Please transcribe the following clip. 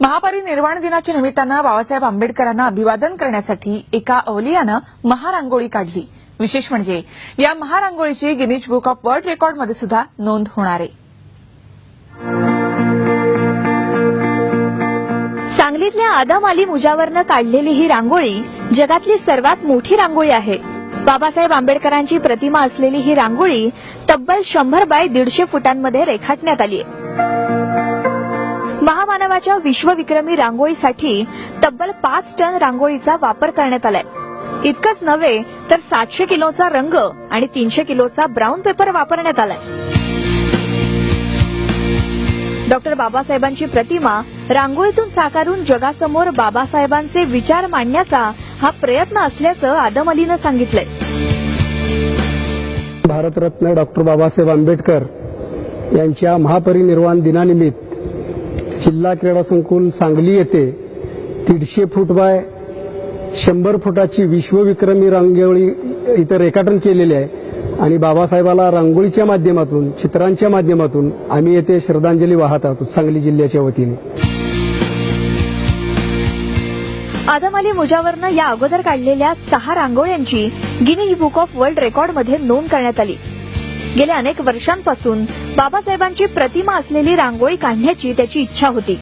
महापरिनिर्वाण दिनाच्या निमित्तानं बाबासाहेब आंबेडकरांना अभिवादन करण्यासाठी एका अवलियानं महारांगोळी काढली. विशेष म्हणजे या महारांगोळीची गिनीज बुक ऑफ वर्ल्ड रेकॉर्डमध्ये सुद्धा नोंद होणार आहे. सांगलीतल्या आदम अली मुजावरनं काढलेली ही रांगोळी जगातली सर्वात मोठी रांगोळी आहे. बाबासाहेब आंबेडकरांची प्रतिमा असलेली ही रांगोळी तब्बल शंभर बाय दीडशे फुटांमध्ये रेखाटण्यात आली आहे. महामानवाच्या विश्वविक्रमी रांगोळीसाठी तब्बल पाच टन रांगोळीचा वापर करण्यात आलाय. इतकंच नव्हे तर सातशे किलोचा रंग आणि तीनशे किलोचा ब्राऊन पेपर वापरण्यात आलाय. डॉक्टर बाबासाहेबांची प्रतिमा रांगोळीतून साकारून जगासमोर बाबासाहेबांचे विचार मांडण्याचा हा प्रयत्न असल्याचं आदम अलीनं सांगितलंय. भारतरत्न डॉक्टर बाबासाहेब आंबेडकर यांच्या महापरिनिर्वाण दिनानिमित्त जिल्हा क्रीडा संकुल सांगली येथे दीडशे फूट बाय शंभर फुटाची विश्वविक्रमी रांगोळी इथं रेखाटन केलेले आहे. आणि बाबासाहेबाला रांगोळीच्या माध्यमातून चित्रांच्या माध्यमातून आम्ही येथे श्रद्धांजली वाहत आहोत सांगली जिल्ह्याच्या वतीने. आदम अली मुजावरनं या अगोदर काढलेल्या सहा रांगोळ्यांची गिनीज बुक ऑफ वर्ल्ड रेकॉर्डमध्ये नोंद करण्यात आली. गेल्या अनेक वर्षांपासून बाबासाहेबांची प्रतिमा असलेली रांगोळी काढण्याची त्याची इच्छा होती.